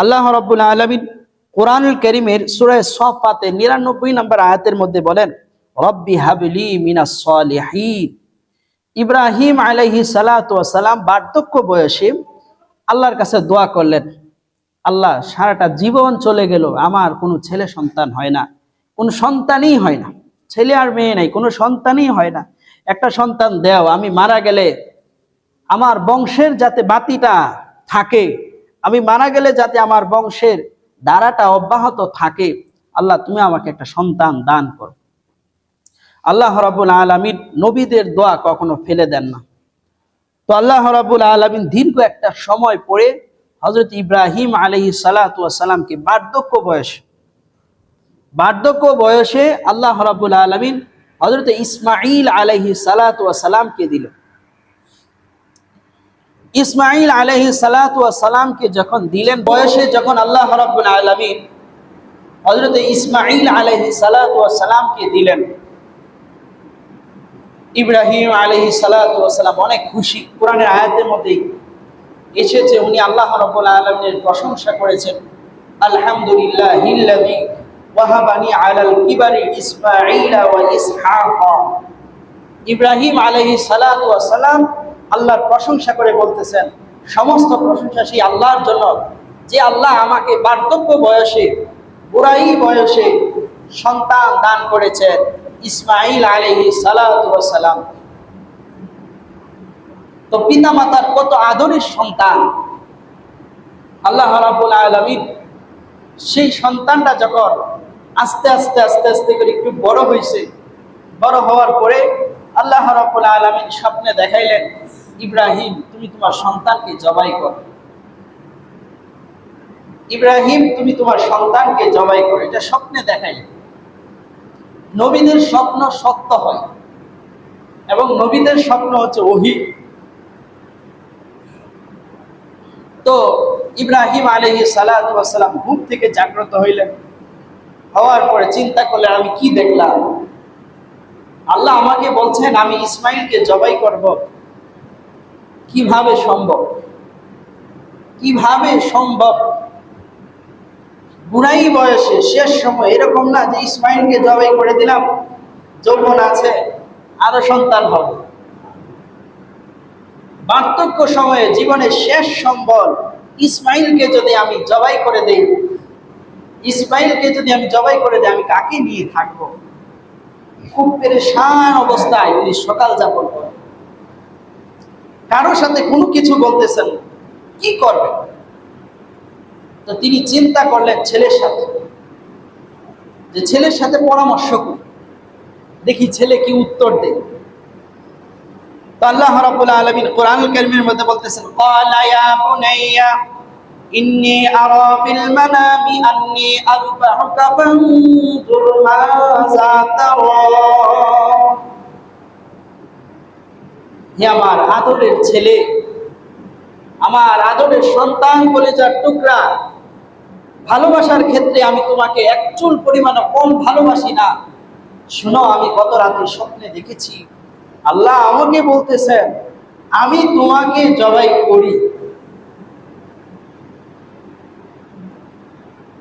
আল্লাহ রব্বুল আলমিন কোরআনুল করিমের সুরায় সফাতে নিরানব্বই নম্বর আয়াতের মধ্যে বলেন, রব্বি হাবলি মিনাস সলিহিন। ইব্রাহিম আলাইহি সালাম বার্ধক্য বয়সে আল্লাহর কাছে দোয়া করলেন, আল্লাহ, সারাটা জীবন চলে গেল, আমার কোনো ছেলে সন্তান হয় না, কোনো সন্তানই হয় না, ছেলে আর মেয়ে নাই, কোনো সন্তানই হয় না, একটা সন্তান দেও, আমি মারা গেলে আমার বংশের যাতে বাতিটা থাকে আমি মারা গেলে যাতে আমার বংশের দ্বারাটা অব্যাহত থাকে, আল্লাহ তুমি আমাকে একটা সন্তান দান করো। আল্লাহ রাবুল আলমিন নবীদের দোয়া কখনো ফেলে দেন না। তো আল্লাহ রাবুল আলমিন দীর্ঘ একটা সময় পরে হজরত ইব্রাহিম আলহি সালাতামকে বার্ধক্য বয়সে বার্ধক্য বয়সে আল্লাহ রাবুল আলমিন হজরত ইসমাইল আলহি সালাতামকে দিল। ইসমাইল আলহি সালাতামকে যখন দিলেন বয়সে, যখন আল্লাহ রাবুল আলমিন হজরত ইসমাইল আলহি সালাতামকে দিলেন, ইব্রাহিম আলহি সালাতাম অনেক খুশি। কোরআনের আয়াতের মধ্যেই এসেছে, উনি আল্লাহ রব্বুল আলমের প্রশংসা করেছেন, আলহামদুলিল্লাহ ইব্রাহিম আলাইহি সালাতু ওয়া সালাম আল্লাহর প্রশংসা করে বলতেছেন, সমস্ত প্রশংসা সেই আল্লাহর জন্য। যে আল্লাহ আমাকে বার্ধক্য বয়সে, বুড়াই বয়সে সন্তান দান করেছেন ইসমাইল ওয়া সালাম তো পিতা মাতার কত আদরের সন্তান। আল্লাহ রাবুল আলমিন সেই সন্তানটা যখন আস্তে আস্তে আস্তে আস্তে করে একটু বড় হয়েছে বড় হওয়ার পরে আল্লাহ রাবুল আলমিন স্বপ্নে দেখাইলেন ইব্রাহিম, তুমি তোমার সন্তানকে জবাই কর। ইব্রাহিম, তুমি তোমার সন্তানকে জবাই করো। এটা স্বপ্নে দেখাইলেন নবীদের স্বপ্ন সত্য হয় এবং নবীদের স্বপ্ন হচ্ছে ওহি। তো ইব্রাহিম আলহি সালাম ঘুম থেকে জাগ্রত হইলেন। হওয়ার পরে চিন্তা করলে আমি কি দেখলাম? আল্লাহ আমাকে বলছেন, আমি ইসমাইলকে জবাই করব। কীভাবে সম্ভব? কীভাবে সম্ভব? বুড়াই বয়সে, শেষ সময়, এরকম না যে ইসমাইলকে জবাই করে দিলাম, যৌবন আছে, আরও সন্তান হবে। বার্ধক্য সময়ে জীবনের শেষ সম্বল ইসমাইলকে যদি আমি জবাই করে দেই ইসমাইলকে যদি আমি জবাই করে দিই, আমি কাকে নিয়ে থাকব? খুব পেরেশান অবস্থায় উনি সকাল যাপন করেন। কারোর সাথে কোনো কিছু বলতেছেন কি করবেন তো তিনি চিন্তা করলেন ছেলের সাথে। যে ছেলের সাথে পরামর্শ করি দেখি ছেলে কি উত্তর দেয়। তো আল্লাহ রাব্বুল আলামিন কোরআন কারীমের মধ্যে বলতেছেন, ক্বালা ইয়া বুনাইয়া, ইন্নী আরা ফিল মানামি আন্নী আযবাহুকা ফানজুর মাযা তারা হে আমার আদরের ছেলে, আমার আদরের সন্তান বলে যার টুকরা, ভালোবাসার ক্ষেত্রে আমি তোমাকে এক চুল পরিমাণে কম ভালোবাসি না। শোনো, আমি গত রাতে স্বপ্নে দেখেছি, আল্লাহ আমাকে বলতেছেন, আমি তোমাকে জবাই করি।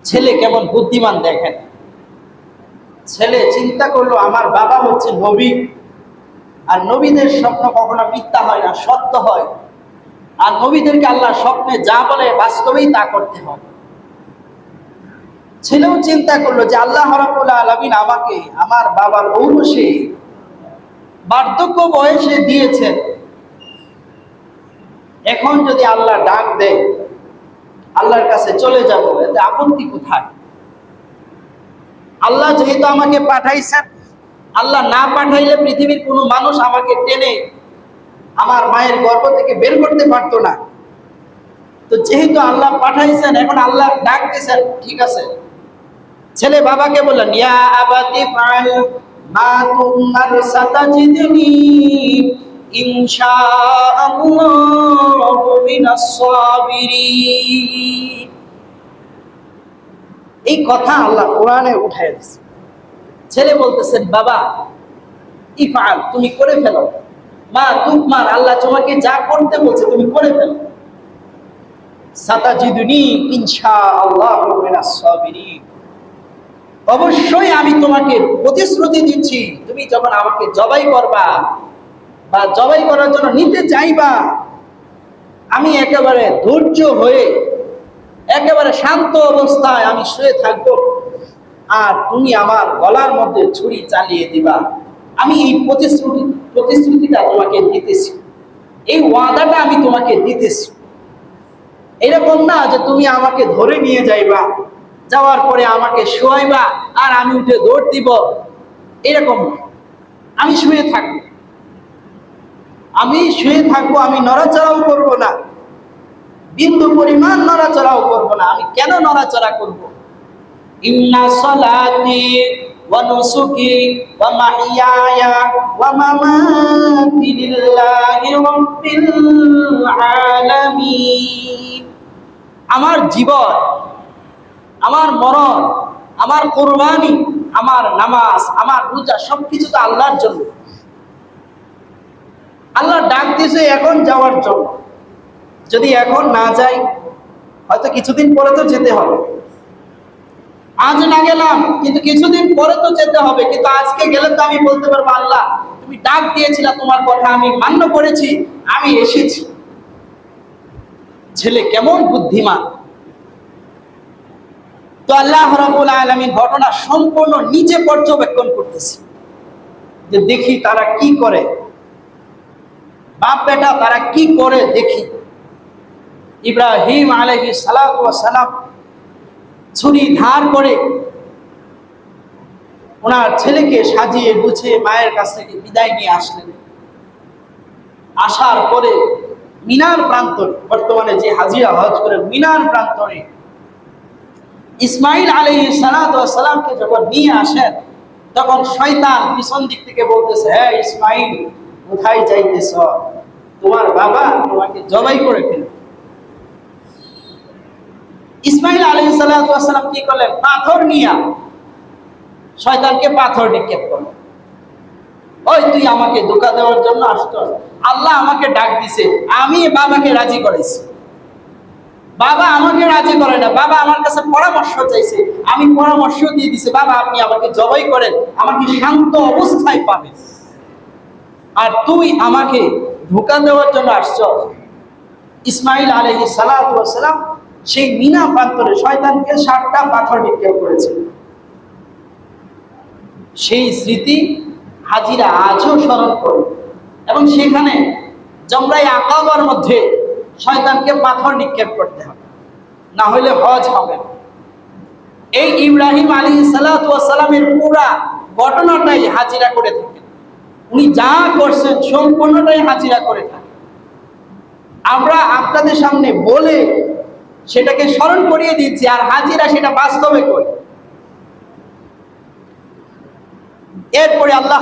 ছেলে কেমন বুদ্ধিমান দেখেন। ছেলে চিন্তা করল, আমার বাবা হচ্ছে নবী। আর নবীদের স্বপ্ন কখনো মিথ্যা হয় না, সত্য হয়। আর নবীদেরকে আল্লাহ স্বপ্নে যা বলে বাস্তবেই তা করতে হয় ছেলেও চিন্তা করল যে আল্লাহ আলামিন আমাকে, আমার বাবার ঔরসে বার্ধক্য বয়সে দিয়েছেন। এখন যদি আল্লাহ ডাক দেয়, আল্লাহর কাছে চলে যাব, এতে আপত্তি কোথায়? আল্লাহ যেহেতু আমাকে পাঠাইছেন আল্লাহ না পাঠাইলে পৃথিবীর কোনো মানুষ আমাকে টেনে আমার মায়ের গর্ভ থেকে বের করতে পারতো না। তো যেহেতু আল্লাহ পাঠাইছেন, এখন আল্লাহ ডাক দিয়েছেন, ঠিক আছে। ছেলে বাবাকে বললেন, ইয়া আবাতি ফাল মা তুমার সাতাজিদনি, ইনশাআল্লাহু মিনাস সাবিরিন। এই কথা আল্লাহ কোরআনে উঠায় দিয়েছে। ছেলে বলতেছেন, বাবা ইফাল তুমি করে ফেলো। মা তুমার আল্লাহ তোমাকে যা করতে বলছে তুমি করে ফেলো। অবশ্যই আমি তোমাকে প্রতিশ্রুতি দিচ্ছি, তুমি যখন আমাকে জবাই করবা বা জবাই করার জন্য নিতে চাইবা, আমি একেবারে ধৈর্য হয়ে, একেবারে শান্ত অবস্থায় আমি শুয়ে থাকব। আর তুমি আমার গলার মধ্যে ছুরি চালিয়ে দিবা। আমি এই প্রতিশ্রুতি, প্রতিশ্রুতিটা তোমাকে দিতেছি। এই ওয়াদাটা আমি তোমাকে দিতেছি। এরকম না যে তুমি আমাকে ধরে নিয়ে যাইবা, যাওয়ার পরে আমাকে শোয়াইবা আর আমি উঠে দৌড় দিব। এরকম আমি শুয়ে থাকব। আমি শুয়ে থাকব, আমি নড়াচড়াও করব না। বিন্দু পরিমাণ নড়াচড়াও করব না। আমি কেন নড়াচড়া করব? ইন্না সলাতি ওয়া নুসুকি ওয়া মাহিয়ায়া ওয়া মামাতি লিল্লাহি আমার জীবন, আমার মরণ, আমার কোরবানি, আমার নামাজ, আমার রোজা সবকিছু তো আল্লাহর জন্য। আল্লাহ ডাক দিয়েছে এখন যাওয়ার জন্য। যদি এখন না যাই, হয়তো কিছুদিন পরে তো যেতে হবে। আজ না গেলাম, কিন্তু কিছুদিন পরে তো যেতে হবে, কিন্তু আজকে গেলে তো আমি বলতে পারব আল্লাহ, তুমি ডাক দিয়েছিলা, তোমার কথা আমি মান্য করেছি, আমি এসেছি। ছেলে কেমন বুদ্ধিমান। তো আল্লাহ রাবুল আলমীর ঘটনা সম্পূর্ণ নিচে পর্যবেক্ষণ করতেছি, যে দেখি তারা কি করে। বাপ বেটা তারা কি করে দেখি। ইব্রাহিম আলহি সালাম ছুরি ধার করে ওনার ছেলেকে সাজিয়ে গুছিয়ে মায়ের কাছ থেকে বিদায় নিয়ে আসলেন। আসার পরে মিনার প্রান্তরে, বর্তমানে যে হাজিরা হজ করে মিনার প্রান্তরে ইসমাইল আলী সালামকে যখন নিয়ে আসেন, তখন শয়তান পিছন দিক থেকে বলতেছে হ্যাঁ ইসমাইল, কোথায় যাইতেছ? তোমার বাবা তোমাকে জবাই করে ফেল ইসমাইল আলী সালাম কি করলেন? পাথর নিয়া শয়তানকে পাথর নিক্ষেপ করলেন। ওই তুই আমাকে ধোকা দেওয়ার জন্য আসতো আল্লাহ আমাকে ডাক দিছে, আমি বাবাকে রাজি করেছি বাবা আমাকে রাজি করে না, বাবা আমার কাছে পরামর্শ চাইছে, আমি পরামর্শ দিয়ে দিছে, বাবা আপনি আমাকে জবাই করেন, আমাকে শান্ত অবস্থায় পাবে আর তুই আমাকে ধোকা দেওয়ার জন্য আসছ ইসমাইল আলহি সালাম সেই মিনা প্রান্তরে শয়তানকে ষাটটা পাথর নিক্ষেপ করেছে। সেই স্মৃতি হাজিরা আজও স্মরণ করে। এবং সেখানে জমরাই আকাবার মধ্যে শয়তানকে পাথর নিক্ষেপ করতে হবে। না হলে হজ হবে। এই ইব্রাহিম আলী সালামের পুরা ঘটনাটাই হাজিরা করে থাকেন উনি যা করছেন সম্পূর্ণটাই হাজিরা করে থাকেন আমরা আপনাদের সামনে বলে সেটাকে স্মরণ করিয়ে দিচ্ছি আর হাজিরা সেটা বাস্তবে করে। এরপরে আল্লাহ